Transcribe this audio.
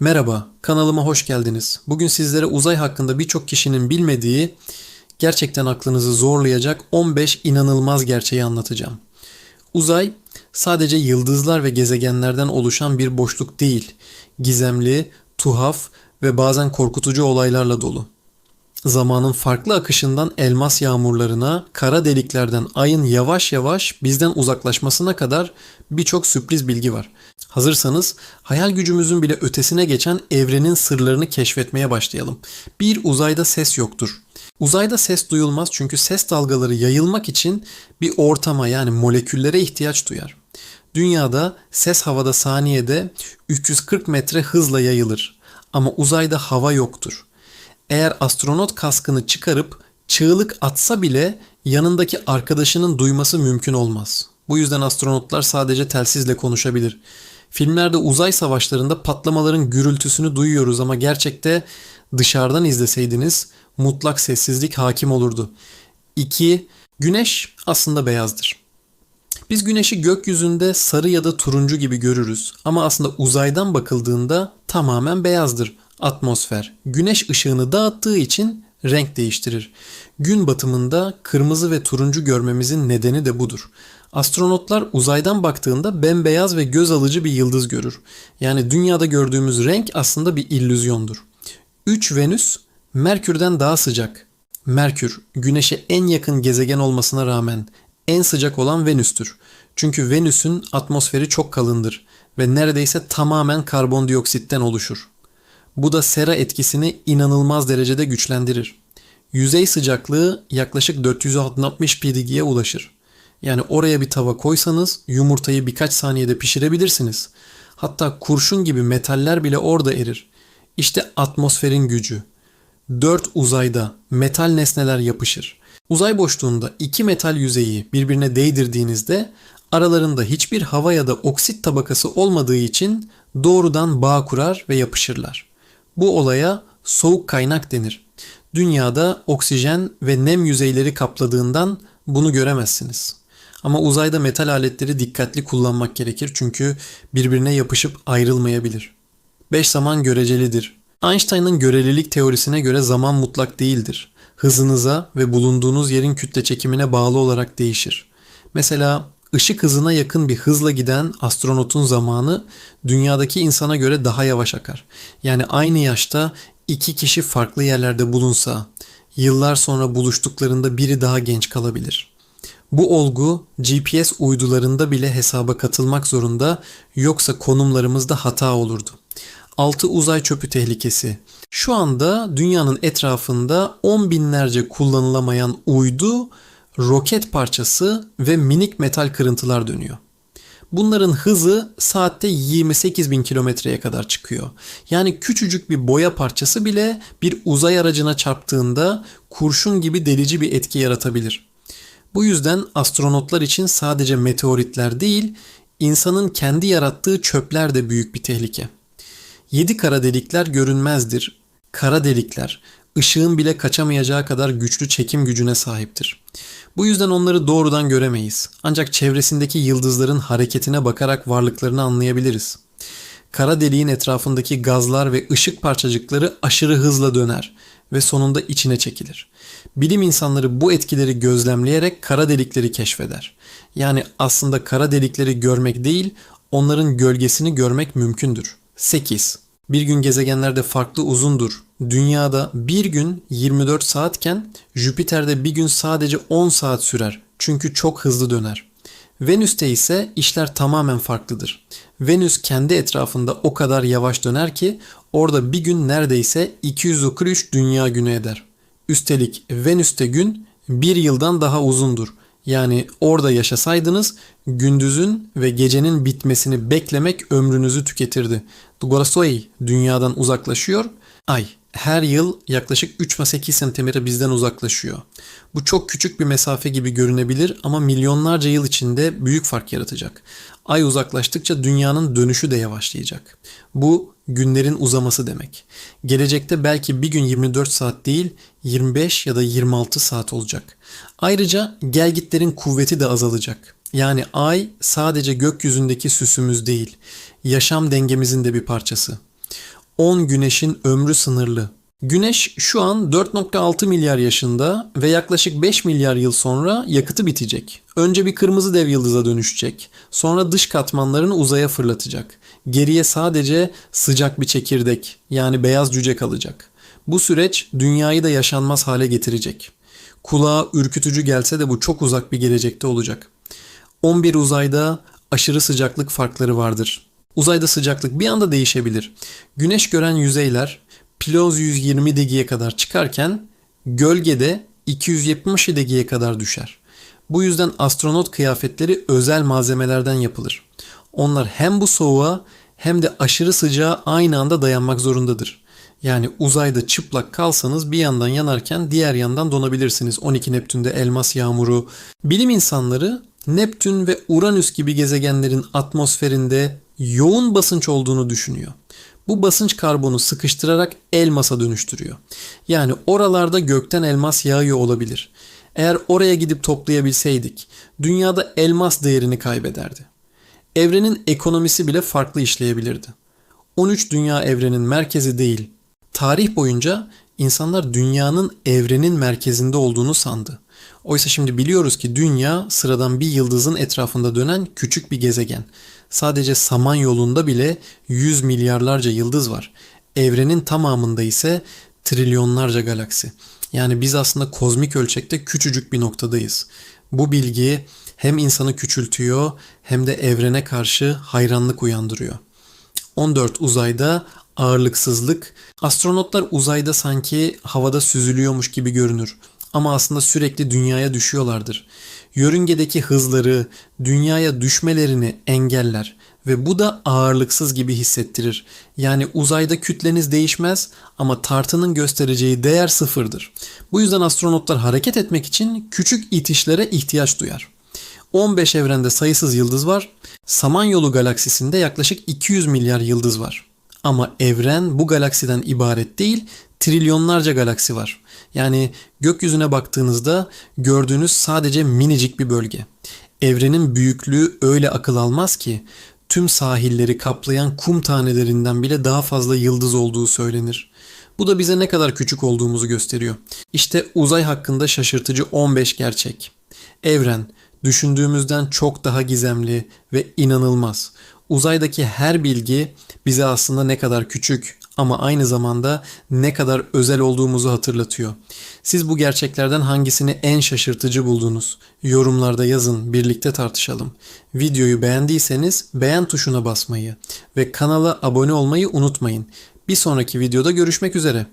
Merhaba, kanalıma hoş geldiniz. Bugün sizlere uzay hakkında birçok kişinin bilmediği, gerçekten aklınızı zorlayacak 15 inanılmaz gerçeği anlatacağım. Uzay sadece yıldızlar ve gezegenlerden oluşan bir boşluk değil. Gizemli, tuhaf ve bazen korkutucu olaylarla dolu. Zamanın farklı akışından elmas yağmurlarına, kara deliklerden ayın yavaş yavaş bizden uzaklaşmasına kadar birçok sürpriz bilgi var. Hazırsanız hayal gücümüzün bile ötesine geçen evrenin sırlarını keşfetmeye başlayalım. Bir uzayda ses yoktur. Uzayda ses duyulmaz çünkü ses dalgaları yayılmak için bir ortama yani moleküllere ihtiyaç duyar. Dünyada ses havada saniyede 340 metre hızla yayılır. Ama uzayda hava yoktur. Eğer astronot kaskını çıkarıp çığlık atsa bile yanındaki arkadaşının duyması mümkün olmaz. Bu yüzden astronotlar sadece telsizle konuşabilir. Filmlerde uzay savaşlarında patlamaların gürültüsünü duyuyoruz ama gerçekte dışarıdan izleseydiniz mutlak sessizlik hakim olurdu. 2. Güneş aslında beyazdır. Biz güneşi gökyüzünde sarı ya da turuncu gibi görürüz ama aslında uzaydan bakıldığında tamamen beyazdır atmosfer. Güneş ışığını dağıttığı için renk değiştirir. Gün batımında kırmızı ve turuncu görmemizin nedeni de budur. Astronotlar uzaydan baktığında bembeyaz ve göz alıcı bir yıldız görür. Yani dünyada gördüğümüz renk aslında bir illüzyondur. 3 Venüs Merkür'den daha sıcak. Merkür, Güneş'e en yakın gezegen olmasına rağmen en sıcak olan Venüs'tür. Çünkü Venüs'ün atmosferi çok kalındır ve neredeyse tamamen karbondioksitten oluşur. Bu da sera etkisini inanılmaz derecede güçlendirir. Yüzey sıcaklığı yaklaşık 460 pDG'ye ulaşır. Yani oraya bir tava koysanız yumurtayı birkaç saniyede pişirebilirsiniz. Hatta kurşun gibi metaller bile orada erir. İşte atmosferin gücü. Dört uzayda metal nesneler yapışır. Uzay boşluğunda iki metal yüzeyi birbirine değdirdiğinizde aralarında hiçbir hava ya da oksit tabakası olmadığı için doğrudan bağ kurar ve yapışırlar. Bu olaya soğuk kaynak denir. Dünyada oksijen ve nem yüzeyleri kapladığından bunu göremezsiniz. Ama uzayda metal aletleri dikkatli kullanmak gerekir çünkü birbirine yapışıp ayrılmayabilir. 5 zaman görecelidir. Einstein'ın görelilik teorisine göre zaman mutlak değildir. Hızınıza ve bulunduğunuz yerin kütle çekimine bağlı olarak değişir. Mesela ışık hızına yakın bir hızla giden astronotun zamanı dünyadaki insana göre daha yavaş akar. Yani aynı yaşta iki kişi farklı yerlerde bulunsa yıllar sonra buluştuklarında biri daha genç kalabilir. Bu olgu GPS uydularında bile hesaba katılmak zorunda yoksa konumlarımızda hata olurdu. 6 uzay çöpü tehlikesi. Şu anda dünyanın etrafında 10 binlerce kullanılamayan uydu, roket parçası ve minik metal kırıntılar dönüyor. Bunların hızı saatte 28 bin kilometreye kadar çıkıyor. Yani küçücük bir boya parçası bile bir uzay aracına çarptığında kurşun gibi delici bir etki yaratabilir. Bu yüzden astronotlar için sadece meteoritler değil, insanın kendi yarattığı çöpler de büyük bir tehlike. 7 kara delikler görünmezdir. Kara delikler ışığın bile kaçamayacağı kadar güçlü çekim gücüne sahiptir. Bu yüzden onları doğrudan göremeyiz. Ancak çevresindeki yıldızların hareketine bakarak varlıklarını anlayabiliriz. Kara deliğin etrafındaki gazlar ve ışık parçacıkları aşırı hızla döner ve sonunda içine çekilir. Bilim insanları bu etkileri gözlemleyerek kara delikleri keşfeder. Yani aslında kara delikleri görmek değil, onların gölgesini görmek mümkündür. 8. Bir gün gezegenlerde farklı uzundur. Dünyada bir gün 24 saatken Jüpiter'de bir gün sadece 10 saat sürer. Çünkü çok hızlı döner. Venüs'te ise işler tamamen farklıdır. Venüs kendi etrafında o kadar yavaş döner ki orada bir gün neredeyse 243 dünya günü eder. Üstelik Venüs'te gün bir yıldan daha uzundur. Yani orada yaşasaydınız gündüzün ve gecenin bitmesini beklemek ömrünüzü tüketirdi. Dugorasoi dünyadan uzaklaşıyor. Ay her yıl yaklaşık 3-8 santimetre bizden uzaklaşıyor. Bu çok küçük bir mesafe gibi görünebilir ama milyonlarca yıl içinde büyük fark yaratacak. Ay uzaklaştıkça dünyanın dönüşü de yavaşlayacak. Bu günlerin uzaması demek. Gelecekte belki bir gün 24 saat değil 25 ya da 26 saat olacak. Ayrıca gelgitlerin kuvveti de azalacak. Yani ay sadece gökyüzündeki süsümüz değil, yaşam dengemizin de bir parçası. 10 güneşin ömrü sınırlı. Güneş şu an 4.6 milyar yaşında ve yaklaşık 5 milyar yıl sonra yakıtı bitecek. Önce bir kırmızı dev yıldıza dönüşecek. Sonra dış katmanlarını uzaya fırlatacak. Geriye sadece sıcak bir çekirdek yani beyaz cüce kalacak. Bu süreç dünyayı da yaşanmaz hale getirecek. Kulağa ürkütücü gelse de bu çok uzak bir gelecekte olacak. 11 uzayda aşırı sıcaklık farkları vardır. Uzayda sıcaklık bir anda değişebilir. Güneş gören yüzeyler Piloz 120 degiye kadar çıkarken gölgede 270 degiye kadar düşer. Bu yüzden astronot kıyafetleri özel malzemelerden yapılır. Onlar hem bu soğuğa hem de aşırı sıcağa aynı anda dayanmak zorundadır. Yani uzayda çıplak kalsanız bir yandan yanarken diğer yandan donabilirsiniz. 12 Neptün'de elmas yağmuru. Bilim insanları Neptün ve Uranüs gibi gezegenlerin atmosferinde yoğun basınç olduğunu düşünüyor. Bu basınç karbonu sıkıştırarak elmasa dönüştürüyor. Yani oralarda gökten elmas yağıyor olabilir. Eğer oraya gidip toplayabilseydik dünyada elmas değerini kaybederdi. Evrenin ekonomisi bile farklı işleyebilirdi. 13 dünya evrenin merkezi değil. Tarih boyunca insanlar dünyanın evrenin merkezinde olduğunu sandı. Oysa şimdi biliyoruz ki dünya sıradan bir yıldızın etrafında dönen küçük bir gezegen. Sadece Samanyolu'nda bile 100 milyarlarca yıldız var. Evrenin tamamında ise trilyonlarca galaksi. Yani biz aslında kozmik ölçekte küçücük bir noktadayız. Bu bilgi hem insanı küçültüyor hem de evrene karşı hayranlık uyandırıyor. 14 uzayda ağırlıksızlık. Astronotlar uzayda sanki havada süzülüyormuş gibi görünür ama aslında sürekli dünyaya düşüyorlardır. Yörüngedeki hızları, dünyaya düşmelerini engeller ve bu da ağırlıksız gibi hissettirir. Yani uzayda kütleniz değişmez ama tartının göstereceği değer sıfırdır. Bu yüzden astronotlar hareket etmek için küçük itişlere ihtiyaç duyar. 15 evrende sayısız yıldız var. Samanyolu galaksisinde yaklaşık 200 milyar yıldız var. Ama evren bu galaksiden ibaret değil, trilyonlarca galaksi var. Yani gökyüzüne baktığınızda gördüğünüz sadece minicik bir bölge. Evrenin büyüklüğü öyle akıl almaz ki tüm sahilleri kaplayan kum tanelerinden bile daha fazla yıldız olduğu söylenir. Bu da bize ne kadar küçük olduğumuzu gösteriyor. İşte uzay hakkında şaşırtıcı 15 gerçek. Evren düşündüğümüzden çok daha gizemli ve inanılmaz. Uzaydaki her bilgi bize aslında ne kadar küçük ama aynı zamanda ne kadar özel olduğumuzu hatırlatıyor. Siz bu gerçeklerden hangisini en şaşırtıcı buldunuz? Yorumlarda yazın, birlikte tartışalım. Videoyu beğendiyseniz beğen tuşuna basmayı ve kanala abone olmayı unutmayın. Bir sonraki videoda görüşmek üzere.